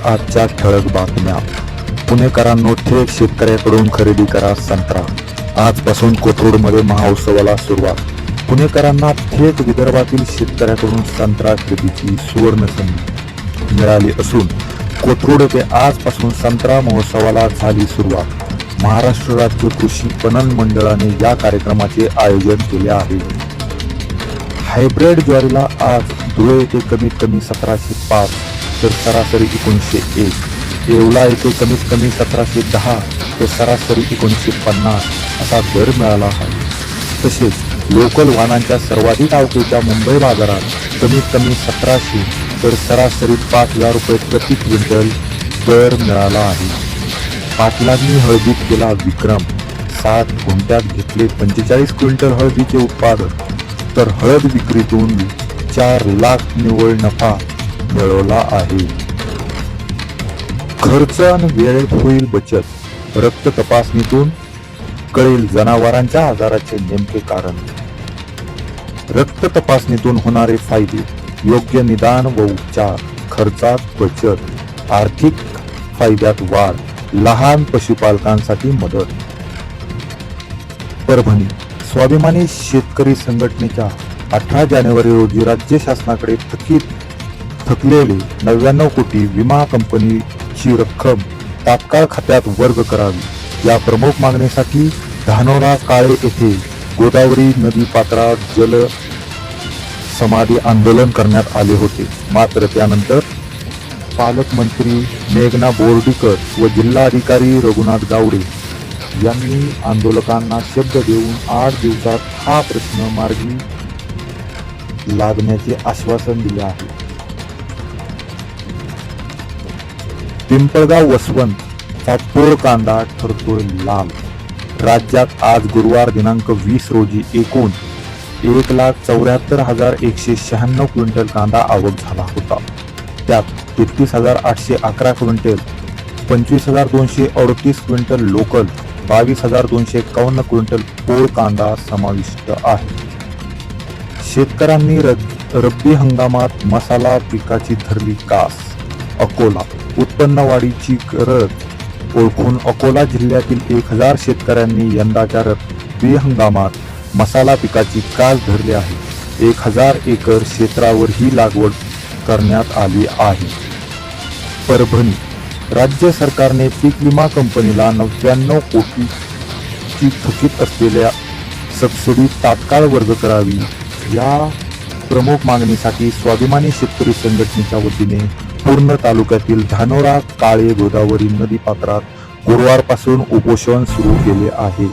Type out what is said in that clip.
पाहूयात आजच्या ठळक बातम्या. पुणेकरांनो थेट शेतकऱ्याकडून खरेदी करा संत्रा. आजपासून कोथरूडमध्ये महाउत्सवाला सुरुवात. पुणेकरांना थेट विदर्भातील शेतकऱ्याकडून संत्रा खरेदीची सुवर्ण संधी मिळाली असून कोथरूड येथे आजपासून संत्रा महोत्सवाला झाली सुरुवात. महाराष्ट्र राज्य कृषी पणन मंडळाने या कार्यक्रमाचे आयोजन केले आहे. हायब्रिड ज्वारीला आज धुळे येथे कमीत कमी सतराशे पाच तर सरासरी एकोणीसशे एक. येवला येथे कमीत कमी सतराशे दहा ते सरासरी एकोणीसशे पन्नास असा दर मिळाला आहे. तसेच लोकल वाहनांच्या सर्वाधिक आवकेच्या मुंबई बाजारात कमीत कमी सतराशे तर सरासरी पाच हजार रुपये प्रति क्विंटल दर मिळाला आहे. पाटलांनी हळदीत केला विक्रम. सात गुंठ्यात घेतले पंचेचाळीस क्विंटल हळदीचे उत्पादन. तर हळद विक्रीतून चार लाख निव्वळ नफा मिळवला आहे. खर्च आणि वेळेत होईल बचत. रक्त तपासणीतून कळेल जनावरांच्या आजाराचे नेमके कारण. रक्त तपासणीतून होणारे फायदे योग्य निदान व उपचार. खर्चात बचत आर्थिक फायद्यात वाढ लहान पशुपालकांसाठी मदत. परभणी स्वाभिमानी शेतकरी संघटनेच्या अठरा जानेवारी रोजी राज्य शासनाकडे थकीत थकलेले नव्याण्णव कोटी विमा कंपनीची रक्कम तात्काळ खात्यात वर्ग करावी. या प्रमुख मागणीसाठी धानोरा काळे येथे गोदावरी नदी पात्रात जल समाधी आंदोलन करण्यात आले होते. मात्र त्यानंतर पालकमंत्री मेघना बोर्डीकर व जिल्हाधिकारी रघुनाथ गावडे यांनी आंदोलकांना शब्द देऊन आठ दिवसात हा प्रश्न मार्गी लागण्याचे आश्वासन दिले आहे. पिंपळगाव वसवंत चा कांदा ठरतोय लाल. राज्यात आज गुरुवार दिनांक वीस रोजी एकूण एक लाख चौऱ्याहत्तर हजार एकशे शहाण्णव क्विंटल कांदा आवक झाला होता. त्यात तेहतीस हजार आठशे अकरा क्विंटल पंचवीस हजार दोनशे अडतीस क्विंटल लोकल बावीस हजार दोनशे एकावन्न क्विंटल पोळ कांदा समाविष्ट आहे. शेतकऱ्यांनी रब्बी हंगामात मसाला पिकाची धरली कास अकोला. उत्पन्न वाढीची गरज ओळखून अकोला जिल्ह्यातील एक हजार शेतकऱ्यांनी यंदाच्या रब्बी हंगामात मसाला पिकाची कास धरली आहे. एक हजार एकर क्षेत्रावर ही लागवड करण्यात आली आहे. परभणी राज्य सरकारने पीक विमा कंपनीला नव्याण्णव कोटीची थकीत असलेल्या सबसिडी तात्काळ वर्ग करावी या प्रमुख मागणीसाठी स्वाभिमानी शेतकरी संघटनेच्या वतीने पूर्ण तालुक्यातील धानोरा काळे गोदावरी नदी पात्रात गुरुवारपासून उपोषण सुरू केले आहे.